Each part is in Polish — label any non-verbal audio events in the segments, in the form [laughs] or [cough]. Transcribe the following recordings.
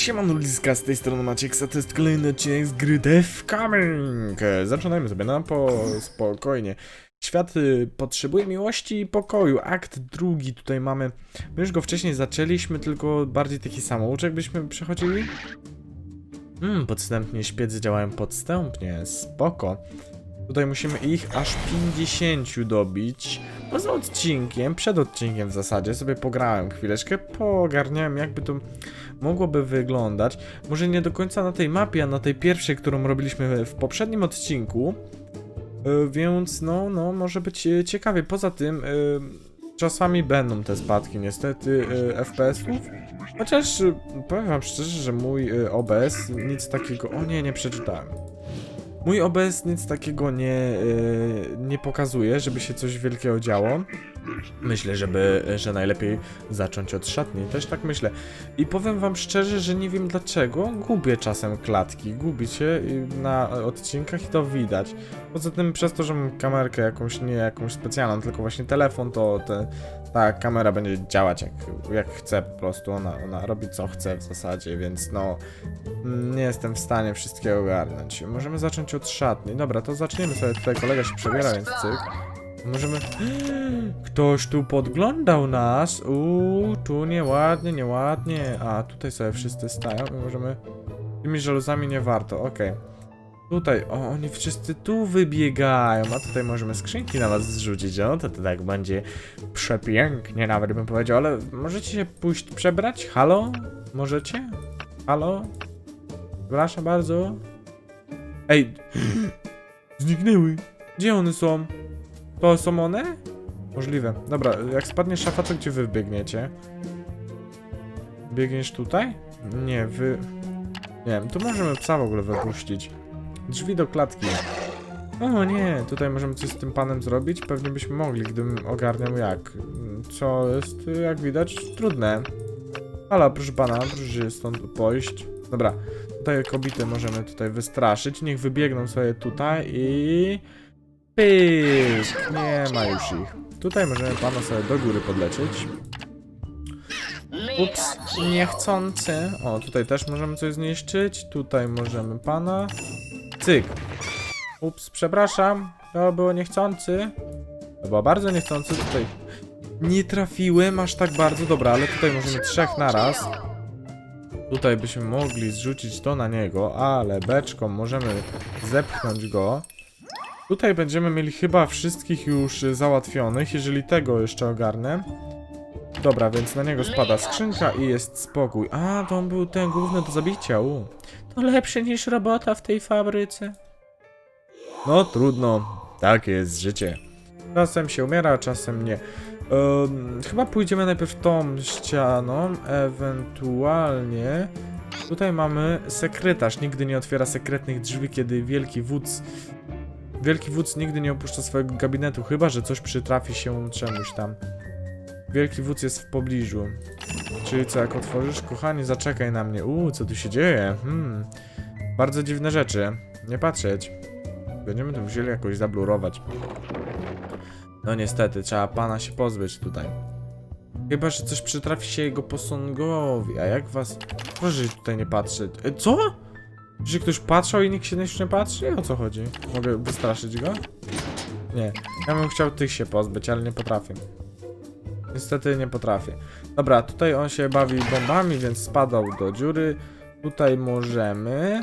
Siemano Liska, z tej strony Maciek, a to jest kolejny odcinek z gry Death Coming. Zaczynajmy sobie na po spokojnie. Świat y, potrzebuje miłości i pokoju. Akt drugi tutaj mamy. My już go wcześniej zaczęliśmy, tylko bardziej taki samouczek byśmy przechodzili. Hmm, podstępnie śpiedzy działają podstępnie, spoko. Tutaj musimy ich aż 50 dobić. Poza odcinkiem, przed odcinkiem w zasadzie sobie pograłem chwileczkę, poogarniałem jakby to mogłoby wyglądać. Może nie do końca na tej mapie, a na tej pierwszej, którą robiliśmy w poprzednim odcinku. E, Więc no, no, może być e, ciekawie. Poza tym, e, czasami będą te spadki niestety FPS-ów. Chociaż powiem wam szczerze, że mój OBS nic takiego... O nie, nie przeczytałem. Mój OBS nic takiego nie, e, nie pokazuje, żeby się coś wielkiego działo. Myślę, żeby, że najlepiej zacząć od szatni, też tak myślę. I powiem wam szczerze, że nie wiem dlaczego gubię czasem klatki, gubicie na odcinkach i to widać. Poza tym przez to, że mam kamerkę jakąś, nie jakąś specjalną, tylko właśnie telefon, to te, ta kamera będzie działać jak, jak chce po prostu, ona, ona robi co chce w zasadzie, więc no nie jestem w stanie wszystkiego ogarnąć. Możemy zacząć od szatni. Dobra, to zaczniemy sobie, tutaj kolega się przebiera, więc cyk. Możemy... [gasps] Ktoś tu podglądał nas. Uuu, tu nieładnie, nieładnie. A, tutaj sobie wszyscy stają i możemy... Tymi żaluzami nie warto, okej. Tutaj, o, oni wszyscy tu wybiegają, a tutaj możemy skrzynki na was zrzucić, no to, to tak będzie przepięknie nawet bym powiedział, ale możecie się pójść przebrać? Halo? Możecie? Halo? Przepraszam bardzo. Ej, [clears throat] zniknęły. Gdzie one są? To są one? Możliwe. Dobra, jak spadnie szafa, to gdzie wy biegniecie? Biegniesz tutaj? Nie, wy... Nie wiem, tu możemy psa w ogóle wypuścić. Drzwi do klatki. O nie, tutaj możemy coś z tym panem zrobić? Pewnie byśmy mogli, gdybym ogarniał jak. Co jest, jak widać, trudne. Ale proszę pana, proszę się stąd pójść. Dobra, tutaj kobiety możemy tutaj wystraszyć. Niech wybiegną sobie tutaj i... Pyk! Nie ma już ich. Tutaj możemy pana sobie do góry podlecieć. Ups, niechcący. O, tutaj też możemy coś zniszczyć. Tutaj możemy pana. Cyk. Ups, przepraszam. To było niechcący. To było bardzo niechcący. Tutaj nie trafiłem aż tak bardzo. Dobra, ale tutaj możemy trzech naraz. Tutaj byśmy mogli zrzucić to na niego, ale beczką możemy zepchnąć go. Tutaj będziemy mieli chyba wszystkich już załatwionych, jeżeli tego jeszcze ogarnę. Dobra, więc na niego spada skrzynka i jest spokój. A, to on był ten główny do zabicia. U. To lepsze niż robota w tej fabryce. No, trudno. Takie jest życie. Czasem się umiera, czasem nie. Em, chyba pójdziemy najpierw tą ścianą, ewentualnie... Tutaj mamy sekretarz. Nigdy nie otwiera sekretnych drzwi, kiedy wielki wódz Wielki wódz nigdy nie opuszcza swojego gabinetu, chyba że coś przytrafi się czemuś tam. Wielki wódz jest w pobliżu. Czyli co, jak otworzysz? Kochanie, zaczekaj na mnie. Uuu, co tu się dzieje? Hmm. Bardzo dziwne rzeczy. Nie patrzeć. Będziemy to musieli jakoś zablurować. No niestety, trzeba pana się pozbyć tutaj. Chyba, że coś przytrafi się jego posągowi. A jak was... Proszę tutaj nie patrzeć. E, co? Że ktoś patrzał i nikt się już nie patrzy? O co chodzi? Mogę wystraszyć go? Nie. Ja bym chciał tych się pozbyć, ale nie potrafię. Niestety nie potrafię. Dobra, tutaj on się bawi bombami, więc spadał do dziury. Tutaj możemy...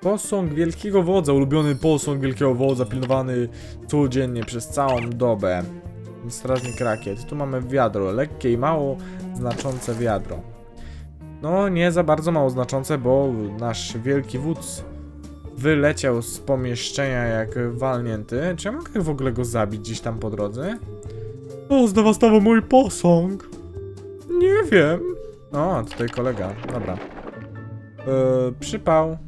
Posąg Wielkiego Wodza, ulubiony posąg Wielkiego Wodza, pilnowany codziennie przez całą dobę. Strażnik rakiet. Tu mamy wiadro, lekkie i mało znaczące wiadro. No, nie za bardzo mało znaczące, bo nasz wielki wódz wyleciał z pomieszczenia jak walnięty. Czy ja mogę w ogóle go zabić gdzieś tam po drodze? O, zdewastował mój posąg. Nie wiem. O, tutaj kolega. Dobra. Yy, przypał.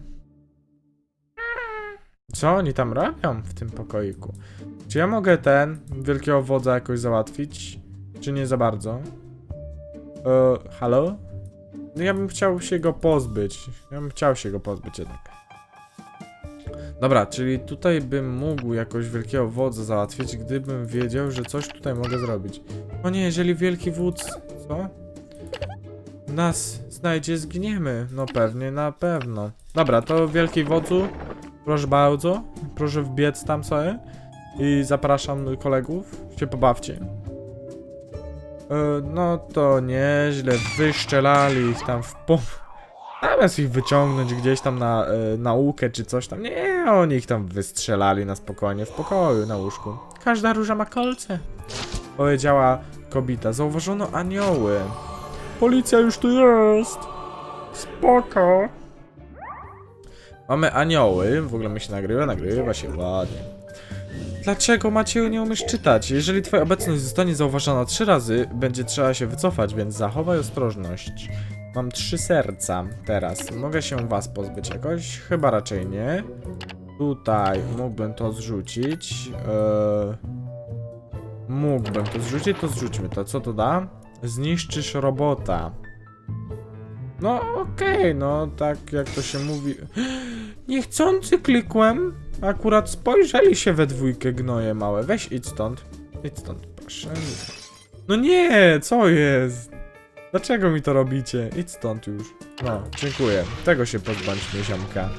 Co oni tam robią w tym pokoiku? Czy ja mogę ten wielkiego wodza jakoś załatwić? Czy nie za bardzo? Yy, halo? No ja bym chciał się go pozbyć. Ja bym chciał się go pozbyć jednak. Dobra, czyli tutaj bym mógł jakoś wielkiego wodza załatwić, gdybym wiedział, że coś tutaj mogę zrobić. O nie, jeżeli wielki wódz... Co? nas znajdzie, zginiemy. No pewnie, na pewno. Dobra, to wielki wodzu, proszę bardzo, proszę wbiec tam sobie i zapraszam kolegów, się pobawcie. E, no to nieźle, wyszczelali ich tam w po... Zamiast ich wyciągnąć gdzieś tam na e, naukę czy coś tam, nie, oni ich tam wystrzelali na spokojnie, w pokoju, na łóżku. Każda róża ma kolce, powiedziała kobieta. Zauważono anioły. Policja już tu jest. Spoko. Mamy anioły, w ogóle my się nagrywa, nagrywa się ładnie. Dlaczego Macieju nie umiesz czytać? Jeżeli twoja obecność zostanie zauważona trzy razy, będzie trzeba się wycofać, więc zachowaj ostrożność. Mam trzy serca teraz. Mogę się was pozbyć jakoś? Chyba raczej nie. Tutaj mógłbym to zrzucić. Eee... Mógłbym to zrzucić, to zrzućmy to. Co to da? Zniszczysz robota. No okej, no tak jak to się mówi. [gasps] Niechcący klikłem. Akurat spojrzeli się we dwójkę gnoje małe. Weź idź stąd. Idź stąd, proszę. No nie, co jest? Dlaczego mi to robicie? Idź stąd już. No, dziękuję. Tego się pozbądźmy, ziomka.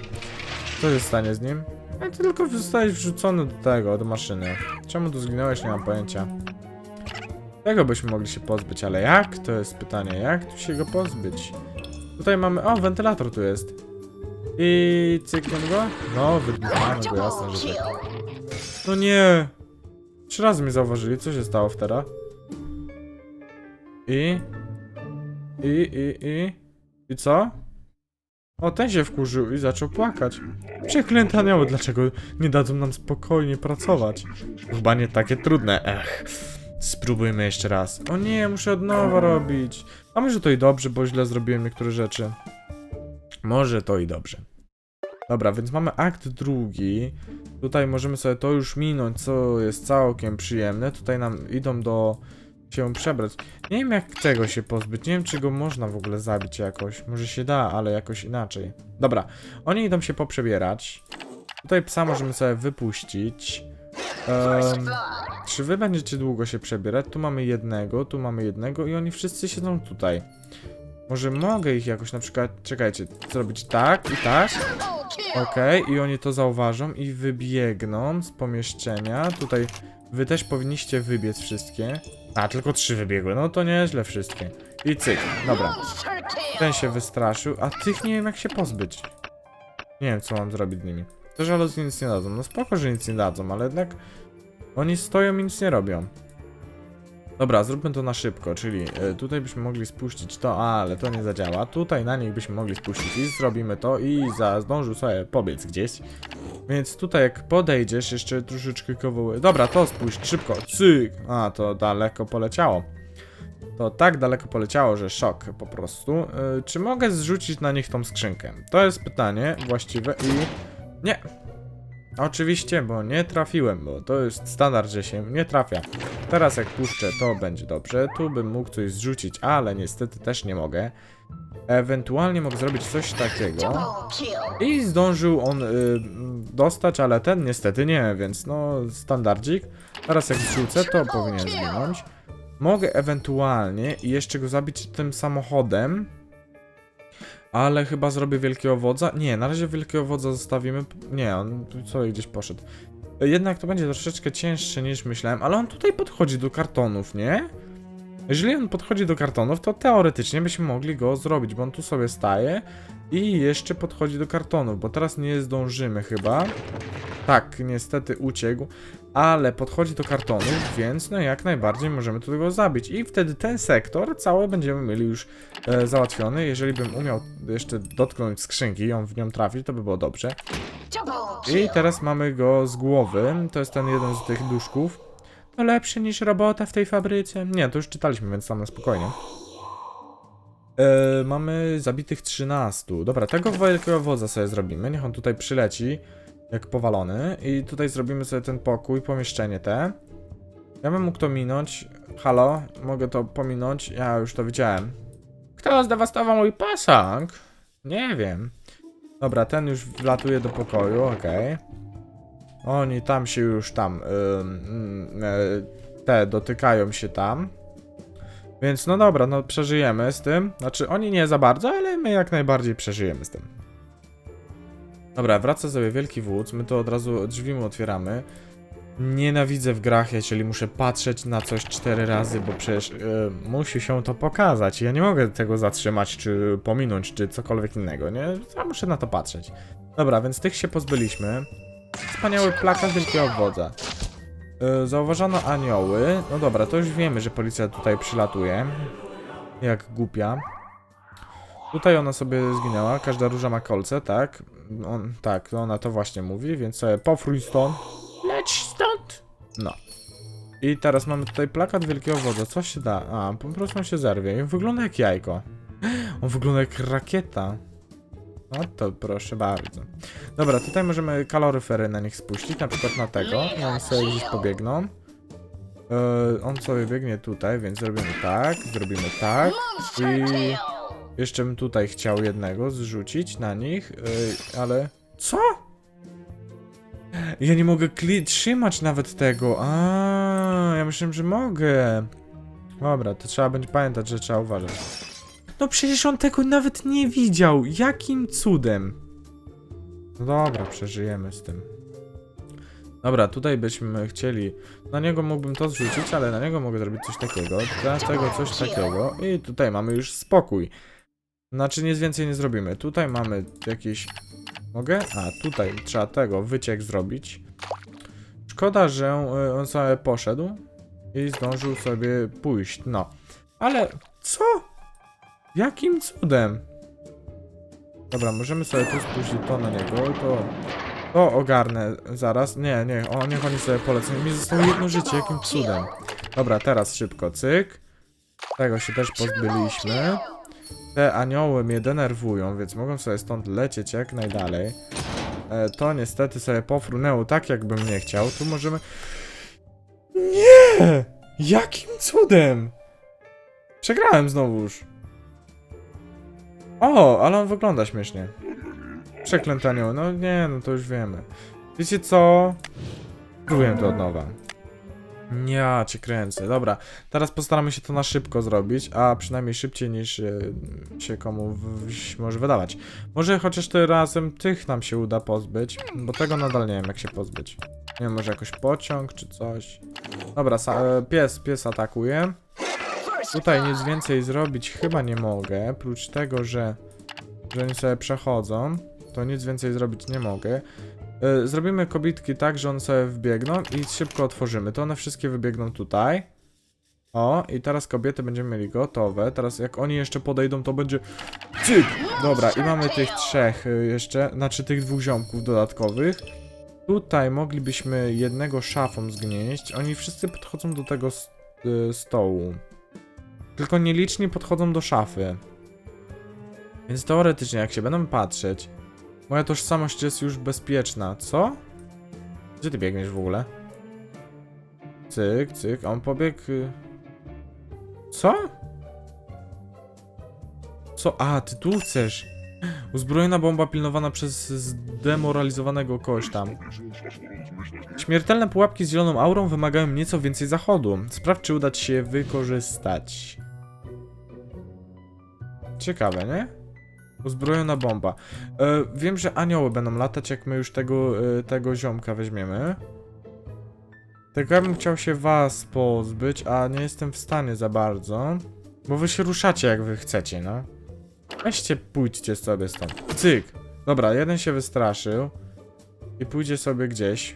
Co się stanie z nim? A ty tylko zostałeś wrzucony do tego, do maszyny. Czemu tu zginąłeś? Nie mam pojęcia. Tego byśmy mogli się pozbyć, ale jak? To jest pytanie, jak tu się go pozbyć? Tutaj mamy... O, wentylator tu jest. I cykniemy go? No, wydmuchamy go, jasne, że tak. No nie! Trzy razy mnie zauważyli, co się stało wtedy? I... I, i, i... I co? O, ten się wkurzył i zaczął płakać. Przeklęte anioły, dlaczego nie dadzą nam spokojnie pracować? Chyba nie takie trudne, ech. Spróbujmy jeszcze raz. O nie, muszę od nowa robić. A może to i dobrze, bo źle zrobiłem niektóre rzeczy. Może to i dobrze. Dobra, więc mamy akt drugi. Tutaj możemy sobie to już minąć, co jest całkiem przyjemne. Tutaj nam idą do się przebrać. Nie wiem jak tego się pozbyć, nie wiem czy go można w ogóle zabić jakoś. Może się da, ale jakoś inaczej. Dobra, oni idą się poprzebierać. Tutaj psa możemy sobie wypuścić. Em, czy wy będziecie długo się przebierać? Tu mamy jednego, tu mamy jednego i oni wszyscy siedzą tutaj. Może mogę ich jakoś na przykład, czekajcie, zrobić tak i tak. Okej, i oni to zauważą i wybiegną z pomieszczenia. Tutaj wy też powinniście wybiec wszystkie. A, tylko trzy wybiegły, no to nieźle wszystkie. I cyk, dobra. Ten się wystraszył, a tych nie wiem jak się pozbyć. Nie wiem co mam zrobić z nimi. To żaluzji nic nie dadzą. No spoko, że nic nie dadzą, ale jednak oni stoją i nic nie robią. Dobra, zróbmy to na szybko, czyli e, tutaj byśmy mogli spuścić to, ale to nie zadziała. Tutaj na nich byśmy mogli spuścić i zrobimy to i za zdążył sobie pobiec gdzieś. Więc tutaj jak podejdziesz, jeszcze troszeczkę kawałek. Dobra, to spuść, szybko, cyk. A, to daleko poleciało. To tak daleko poleciało, że szok po prostu. E, czy mogę zrzucić na nich tą skrzynkę? To jest pytanie właściwe i... Nie, Oczywiście, bo nie trafiłem, bo to jest standard, że się nie trafia. Teraz jak puszczę, to będzie dobrze. Tu bym mógł coś zrzucić, ale niestety też nie mogę. Ewentualnie mogę zrobić coś takiego. I zdążył on y, dostać, ale ten niestety nie, więc no standardzik. Teraz jak zrzucę, to powinien zginąć. Mogę ewentualnie jeszcze go zabić tym samochodem. Ale chyba zrobię wielkiego wodza. Nie, na razie wielkiego wodza zostawimy. Nie, on sobie gdzieś poszedł. Jednak to będzie troszeczkę cięższe niż myślałem, ale on tutaj podchodzi do kartonów, nie? Jeżeli on podchodzi do kartonów, to teoretycznie byśmy mogli go zrobić, bo on tu sobie staje i jeszcze podchodzi do kartonów, bo teraz nie zdążymy chyba. Tak, niestety uciekł, ale podchodzi do kartonów, więc no jak najbardziej możemy tu go zabić. I wtedy ten sektor cały będziemy mieli już e, załatwiony. Jeżeli bym umiał jeszcze dotknąć skrzynki i on w nią trafić, to by było dobrze. I teraz mamy go z głowy. To jest ten jeden z tych duszków. To lepszy niż robota w tej fabryce. Nie, to już czytaliśmy, więc tam na spokojnie. E, mamy zabitych 13. Dobra, tego wielkiego wodza sobie zrobimy. Niech on tutaj przyleci jak powalony. I tutaj zrobimy sobie ten pokój, pomieszczenie te. Ja bym mógł to minąć. Halo, mogę to pominąć? Ja już to widziałem. Kto zdewastował mój posąg? Nie wiem. Dobra, ten już wlatuje do pokoju, okej. Oni tam się już tam. ym, e, te dotykają się tam. Więc no dobra, no przeżyjemy z tym. Znaczy oni nie za bardzo, ale my jak najbardziej przeżyjemy z tym. Dobra, wraca sobie wielki wódz, my to od razu drzwi mu otwieramy. Nienawidzę w grach, jeżeli muszę patrzeć na coś cztery razy, bo przecież e, musi się to pokazać. Ja nie mogę tego zatrzymać, czy pominąć, czy cokolwiek innego, nie? Ja muszę na to patrzeć. Dobra, więc tych się pozbyliśmy. Wspaniały plakat wielkiego wodza. E, Zauważono anioły. No dobra, to już wiemy, że policja tutaj przylatuje. Jak głupia. Tutaj ona sobie zginęła. Każda róża ma kolce, tak? On, tak, ona to właśnie mówi, więc sobie pofruj stąd. Leć stąd! No. I teraz mamy tutaj plakat wielkiego wodza. Co się da? A, po prostu on się zerwie. I wygląda jak jajko. [gasps] On wygląda jak rakieta. No to proszę bardzo. Dobra, tutaj możemy kaloryfery na nich spuścić, na przykład na tego. I oni sobie gdzieś pobiegną. Yy, on sobie biegnie tutaj, więc zrobimy tak, zrobimy tak. I jeszcze bym tutaj chciał jednego zrzucić na nich, yy, ale... Co? Ja nie mogę trzymać nawet tego. A, ja myślałem, że mogę. Dobra, to trzeba będzie pamiętać, że trzeba uważać. No przecież on tego nawet nie widział. Jakim cudem? No dobra, przeżyjemy z tym. Dobra, tutaj byśmy chcieli. Na niego mógłbym to zrzucić, ale na niego mogę zrobić coś takiego. Dla tego coś takiego. I tutaj mamy już spokój. Znaczy nic więcej nie zrobimy. Tutaj mamy jakieś. Mogę? A, tutaj trzeba tego wyciek zrobić. Szkoda, że y, on sobie poszedł i zdążył sobie pójść. No. Ale co? Jakim cudem? Dobra, możemy sobie tu spuścić to na niego i to... To ogarnę zaraz. Nie, nie, o, niech oni sobie polecą. Mi zostało jedno życie, jakim cudem. Dobra, teraz szybko, cyk. Tego się też pozbyliśmy. Te anioły mnie denerwują, więc mogą sobie stąd lecieć jak najdalej. E, to niestety sobie pofrunęło tak, jakbym nie chciał. Tu możemy... Nie! Jakim cudem? Przegrałem znowuż. O, ale on wygląda śmiesznie. Przeklęty anioł. No nie, no to już wiemy. Wiecie co? Próbuję to od nowa. Ja cię kręcę. Dobra, teraz postaramy się to na szybko zrobić, a przynajmniej szybciej niż e, się komu może wydawać. Może chociaż tym razem tych nam się uda pozbyć, bo tego nadal nie wiem jak się pozbyć. Nie wiem, może jakoś pociąg czy coś. Dobra, e, pies, pies atakuje. Tutaj nic więcej zrobić chyba nie mogę, prócz tego, że, że oni sobie przechodzą, to nic więcej zrobić nie mogę. Y, Zrobimy kobitki tak, że one sobie wbiegną i szybko otworzymy. To one wszystkie wybiegną tutaj. O, i teraz kobiety będziemy mieli gotowe. Teraz jak oni jeszcze podejdą, to będzie... Cyk! Dobra, i mamy tych trzech y, jeszcze, znaczy tych dwóch ziomków dodatkowych. Tutaj moglibyśmy jednego szafą zgnieść. Oni wszyscy podchodzą do tego y, stołu. Tylko nieliczni podchodzą do szafy. Więc teoretycznie, jak się będą patrzeć, moja tożsamość jest już bezpieczna. Co? Gdzie ty biegniesz w ogóle? Cyk, cyk, on pobiegł... y- Co? Co? A, ty tu chcesz. Uzbrojona bomba pilnowana przez zdemoralizowanego kogoś tam. Śmiertelne pułapki z zieloną aurą wymagają nieco więcej zachodu. Sprawdź, czy uda ci się wykorzystać. Ciekawe, nie? Uzbrojona bomba. E, wiem, że anioły będą latać, jak my już tego, e, tego ziomka weźmiemy. Tylko ja bym chciał się was pozbyć, a nie jestem w stanie za bardzo. Bo wy się ruszacie, jak wy chcecie, no. Weźcie, pójdźcie sobie stąd. Cyk. Dobra, jeden się wystraszył. I pójdzie sobie gdzieś.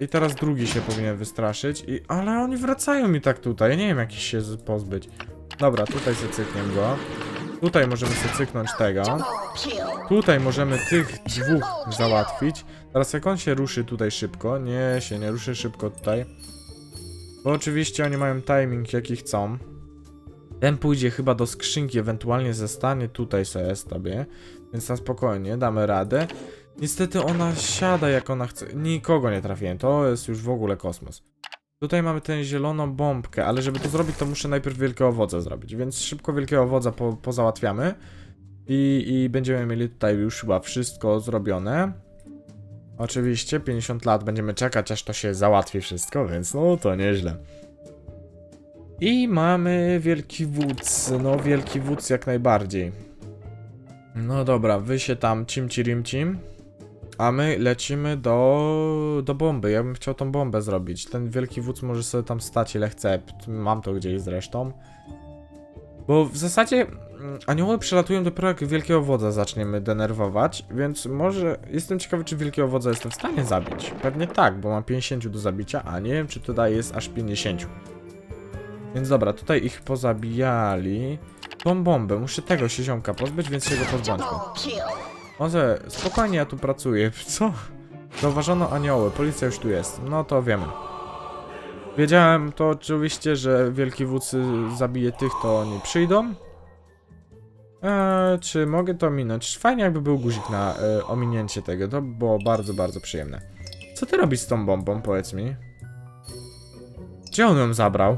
I teraz drugi się powinien wystraszyć. I... Ale oni wracają mi tak tutaj. Nie wiem, jak ich się pozbyć. Dobra, tutaj sobie cykniemy go. Tutaj możemy sobie cyknąć tego. Tutaj możemy tych dwóch załatwić. Teraz jak on się ruszy tutaj szybko. Nie, się nie ruszy szybko tutaj. Bo oczywiście oni mają timing jaki chcą. Ten pójdzie chyba do skrzynki, ewentualnie zostanie tutaj sobie sobie. Więc na spokojnie, damy radę. Niestety ona siada jak ona chce. Nikogo nie trafiłem, to jest już w ogóle kosmos. Tutaj mamy tę zieloną bombkę, ale żeby to zrobić, to muszę najpierw wielkiego wodza zrobić. Więc szybko wielkiego wodza po, pozałatwiamy. I, I będziemy mieli tutaj już chyba wszystko zrobione. Oczywiście 50 lat będziemy czekać, aż to się załatwi wszystko, więc no to nieźle. I mamy wielki wódz. No, wielki wódz jak najbardziej. No dobra, wy się tam cimci rimcim. A my lecimy do, do bomby. Ja bym chciał tą bombę zrobić. Ten wielki wódz może sobie tam stać ile chce. Mam to gdzieś zresztą. Bo w zasadzie mm, anioły przelatują dopiero jak wielkiego wodza zaczniemy denerwować, więc może jestem ciekawy, czy wielkiego wodza jestem w stanie zabić. Pewnie tak, bo mam 50 do zabicia, a nie wiem, czy tutaj jest aż 50. Więc dobra, tutaj ich pozabijali. Tą bombę, muszę tego się ziomka pozbyć, więc się go pozbądźmy. Może spokojnie, ja tu pracuję. [laughs] Co? Zauważono anioły, policja już tu jest. No to wiemy. Wiedziałem to oczywiście, że wielki wódz zabije tych, to oni przyjdą. Eee, czy mogę to minąć? Fajnie jakby był guzik na e, ominięcie tego, to by było bardzo, bardzo przyjemne. Co ty robisz z tą bombą, powiedz mi? Gdzie on ją zabrał?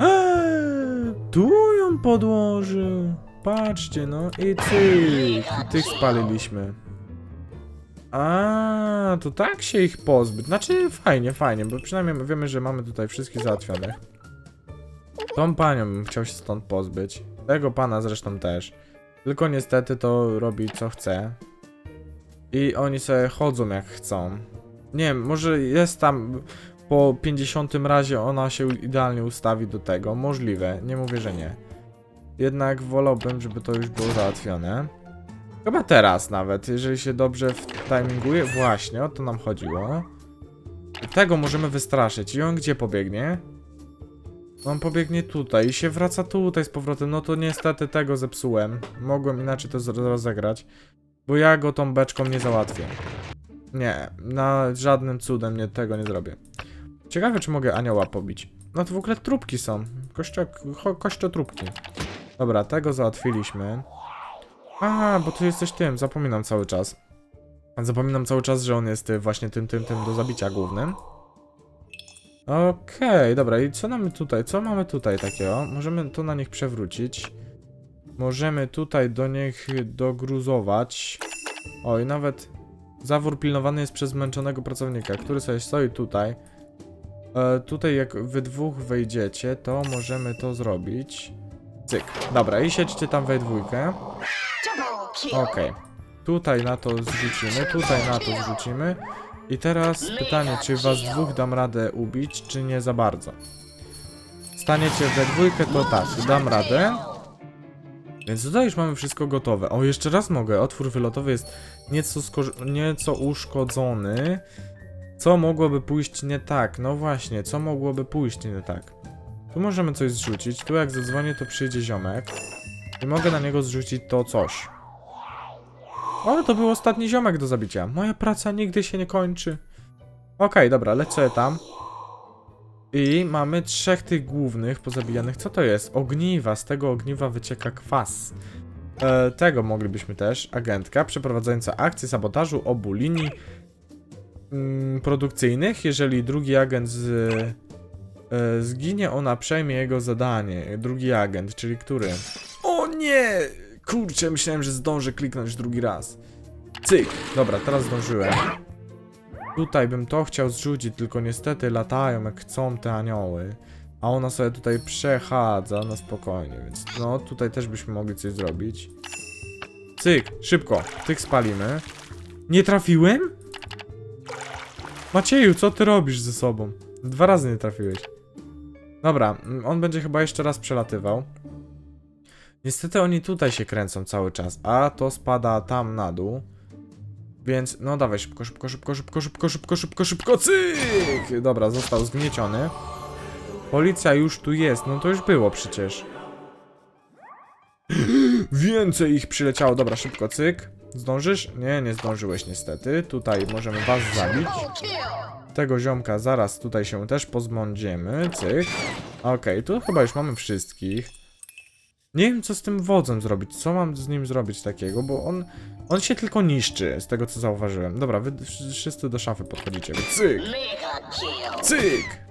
Eee, tu ją podłożył. Patrzcie, no i cyk. Tych spaliliśmy. A, to tak się ich pozbyć. Znaczy, fajnie, fajnie, bo przynajmniej wiemy, że mamy tutaj wszystkich załatwionych. Tą panią bym chciał się stąd pozbyć. Tego pana zresztą też. Tylko niestety to robi co chce. I oni sobie chodzą jak chcą. Nie wiem, może jest tam po 50 razie ona się idealnie ustawi do tego. Możliwe, nie mówię, że nie. Jednak wolałbym, żeby to już było załatwione. Chyba teraz nawet, jeżeli się dobrze wtiminguje. Właśnie, o to nam chodziło. Tego możemy wystraszyć. I on gdzie pobiegnie? On pobiegnie tutaj i się wraca tutaj z powrotem. No to niestety tego zepsułem. Mogłem inaczej to rozegrać. Bo ja go tą beczką nie załatwię. Nie, na żadnym cudem nie, tego nie zrobię. Ciekawe, czy mogę anioła pobić. No to w ogóle trupki są. Kościo, ko, kościotrupki. Dobra, tego załatwiliśmy. A, bo ty jesteś tym, zapominam cały czas. Zapominam cały czas, że on jest y, właśnie tym, tym, tym do zabicia głównym. Okej, dobra, i co mamy tutaj? Co mamy tutaj takiego? Możemy to na nich przewrócić. Możemy tutaj do nich dogruzować. O, i nawet zawór pilnowany jest przez zmęczonego pracownika, który sobie stoi tutaj. E, tutaj jak wy dwóch wejdziecie, to możemy to zrobić. Cyk. Dobra, i siedźcie tam we dwójkę. Okej. Tutaj na to zrzucimy, tutaj na to zrzucimy. I teraz pytanie, czy was dwóch dam radę ubić, czy nie za bardzo? Staniecie we dwójkę, to tak, dam radę. Więc tutaj już mamy wszystko gotowe. O, jeszcze raz mogę. Otwór wylotowy jest nieco, nieco uszkodzony. Co mogłoby pójść nie tak? No właśnie, co mogłoby pójść nie tak? Tu możemy coś zrzucić. Tu jak zadzwonię, to przyjdzie ziomek. I mogę na niego zrzucić to coś. O, to był ostatni ziomek do zabicia. Moja praca nigdy się nie kończy. Okej, dobra, lecę tam. I mamy trzech tych głównych pozabijanych. Co to jest? Ogniwa. Z tego ogniwa wycieka kwas. E, tego moglibyśmy też. Agentka przeprowadzająca akcję sabotażu obu linii mm, produkcyjnych. Jeżeli drugi agent z, zginie, ona przejmie jego zadanie. Drugi agent, czyli który? O nie! Kurczę, myślałem, że zdążę kliknąć drugi raz. Cyk. Dobra, teraz zdążyłem. Tutaj bym to chciał zrzucić, tylko niestety latają jak chcą te anioły. A ona sobie tutaj przechadza na spokojnie, więc no tutaj też byśmy mogli coś zrobić. Cyk, szybko, tych spalimy. Nie trafiłem? Macieju, co ty robisz ze sobą? Dwa razy nie trafiłeś. Dobra, mm, on będzie chyba jeszcze raz przelatywał. Niestety oni tutaj się kręcą cały czas, a to spada tam na dół. Więc, no dawaj, szybko, szybko, szybko, szybko, szybko, szybko, szybko, szybko, cyk! Dobra, został zgnieciony. Policja już tu jest, no to już było przecież. [gasps] Więcej ich przyleciało, dobra, szybko, cyk. Zdążysz? Nie, nie zdążyłeś niestety. Tutaj możemy was zabić. Tego ziomka zaraz tutaj się też pozbędziemy, cyk. Okej, tu chyba już mamy wszystkich. Nie wiem, co z tym wodzem zrobić. Co mam z nim zrobić takiego, bo on. On się tylko niszczy, z tego co zauważyłem. Dobra, wy wszyscy do szafy podchodzicie. Cyk! Cyk!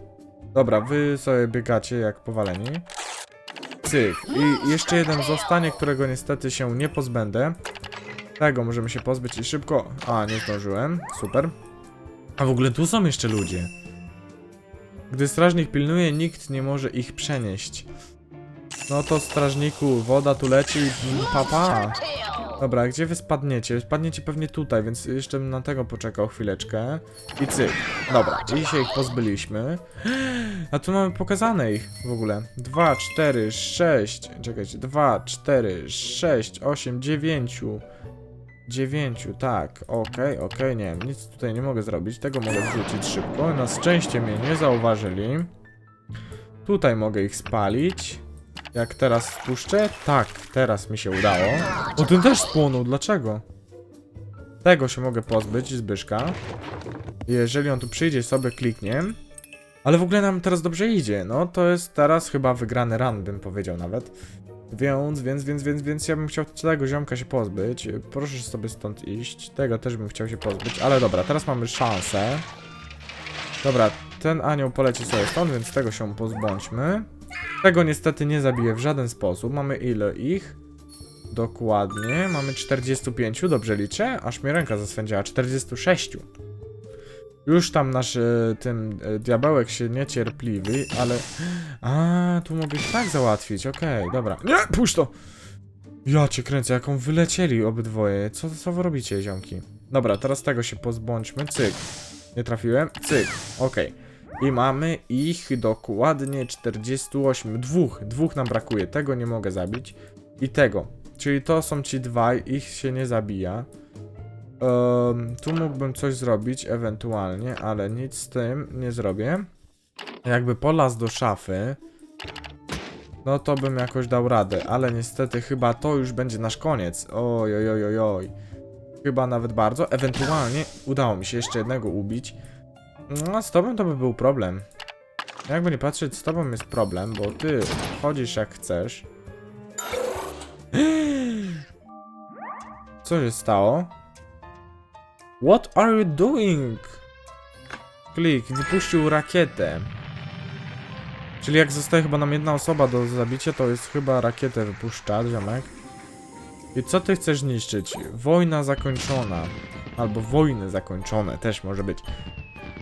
Dobra, wy sobie biegacie jak powaleni. Cyk. I jeszcze jeden zostanie, którego niestety się nie pozbędę. Tego możemy się pozbyć i szybko. A, nie zdążyłem. Super. A w ogóle tu są jeszcze ludzie. Gdy strażnik pilnuje, nikt nie może ich przenieść. No to strażniku, woda tu leci, mm, papa. Dobra, gdzie wy spadniecie? Spadniecie pewnie tutaj, więc jeszcze bym na tego poczekał chwileczkę. I cyk. Dobra, i się ich pozbyliśmy. A tu mamy pokazane ich w ogóle. 2, 4, 6. Czekajcie, 2, 4, 6, 8, 9. 9, tak. Okej, okej, nie. Nic tutaj nie mogę zrobić. Tego mogę wrzucić szybko. Na szczęście mnie nie zauważyli. Tutaj mogę ich spalić. Jak teraz spuszczę? Tak, teraz mi się udało. O, ten też spłonął, dlaczego? Tego się mogę pozbyć, Zbyszka. Jeżeli on tu przyjdzie, sobie kliknie. Ale w ogóle nam teraz dobrze idzie. No, to jest teraz chyba wygrany run, bym powiedział nawet. Więc, więc, więc, więc, więc ja bym chciał tego ziomka się pozbyć. Proszę sobie stąd iść. Tego też bym chciał się pozbyć. Ale dobra, teraz mamy szansę. Dobra, ten anioł poleci sobie stąd, więc tego się pozbądźmy. Tego niestety nie zabiję w żaden sposób. Mamy ile ich? Dokładnie. Mamy 45, dobrze liczę? Aż mi ręka zaswędziała. 46. Już tam nasz e, tym e, diabełek się niecierpliwi, ale... A, tu mogę tak załatwić, okej, dobra. Nie, puść to! Ja cię kręcę, jaką wylecieli obydwoje. Co, co wy robicie, ziomki? Dobra, teraz tego się pozbądźmy. Cyk. Nie trafiłem? Cyk. Okej. I mamy ich dokładnie 48. Dwóch. Dwóch nam brakuje. Tego nie mogę zabić. I tego. Czyli to są ci dwaj. Ich się nie zabija. Em, tu mógłbym coś zrobić, ewentualnie, ale nic z tym nie zrobię. Jakby polaz do szafy, no to bym jakoś dał radę, ale niestety chyba to już będzie nasz koniec. Oj, oj, oj, oj, oj. Chyba nawet bardzo. Ewentualnie udało mi się jeszcze jednego ubić. No, z tobą to by był problem. Jakby nie patrzeć, z tobą jest problem, bo ty chodzisz jak chcesz. Co się stało? What are you doing? Klik, wypuścił rakietę. Czyli jak zostaje chyba nam jedna osoba do zabicia, to jest chyba rakietę wypuszcza, ziomek. I co ty chcesz niszczyć? Wojna zakończona. Albo wojny zakończone też może być.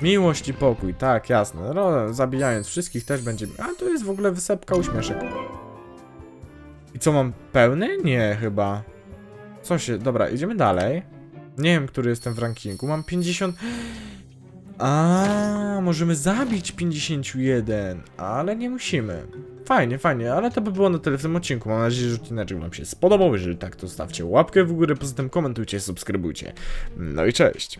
Miłość i pokój, tak, jasne. No, zabijając wszystkich też będzie... A, tu jest w ogóle wysepka uśmieszek. I co, mam pełny? Nie, chyba. Co się... Dobra, idziemy dalej. Nie wiem, który jestem w rankingu. Mam 50... A, możemy zabić 51, ale nie musimy. Fajnie, fajnie, ale to by było na tyle w tym odcinku. Mam nadzieję, że odcinek wam się spodobał. Jeżeli tak, to stawcie łapkę w górę, poza tym komentujcie, subskrybujcie. No i cześć.